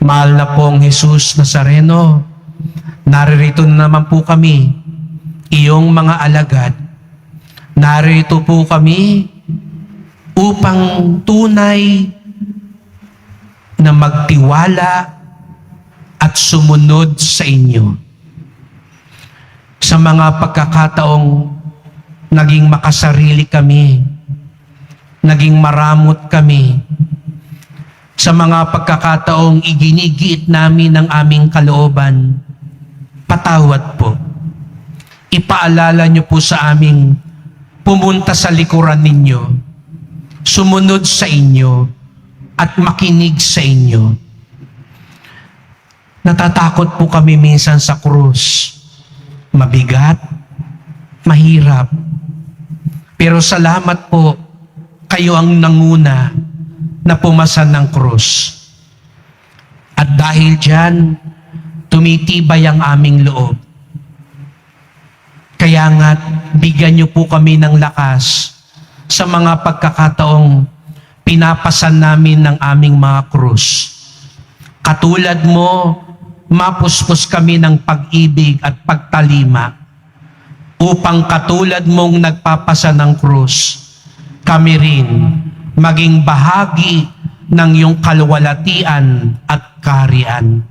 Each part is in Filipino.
Mahal na pong Jesus Nazareno, naririto na naman po kami, iyong mga alagad. Narito po kami upang tunay na magtiwala at sumunod sa inyo. Sa mga pagkakataong naging makasarili kami, naging maramot kami, sa mga pagkakataong iginigiit namin ng aming kalooban, patawad po. Ipaalala niyo po sa aming pumunta sa likuran ninyo, sumunod sa inyo, at makinig sa inyo. Natatakot po kami minsan sa krus. Mabigat, mahirap. Pero salamat po, kayo ang nanguna na pumasan ng krus. At dahil dyan, tumitibay ang aming loob. Kaya nga, bigyan niyo po kami ng lakas sa mga pagkakataong pinapasan namin ng aming mga krus. Katulad mo, mapuspos kami ng pag-ibig at pagtalima upang katulad mong nagpapasa ng krus, kami rin maging bahagi ng iyong kalwalatian at karian.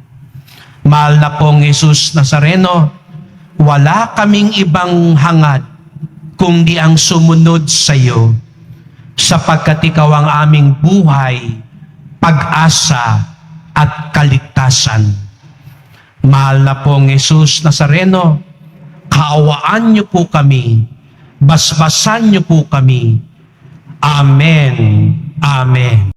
Mahal na pong Jesus Nazareno, wala kaming ibang hangad kundi ang sumunod sa iyo sapagkat ikaw ang aming buhay, pag-asa at kaligtasan. Mahal na pong Jesus Nazareno, kaawaan niyo po kami, basbasan niyo po kami. Amen. Amen.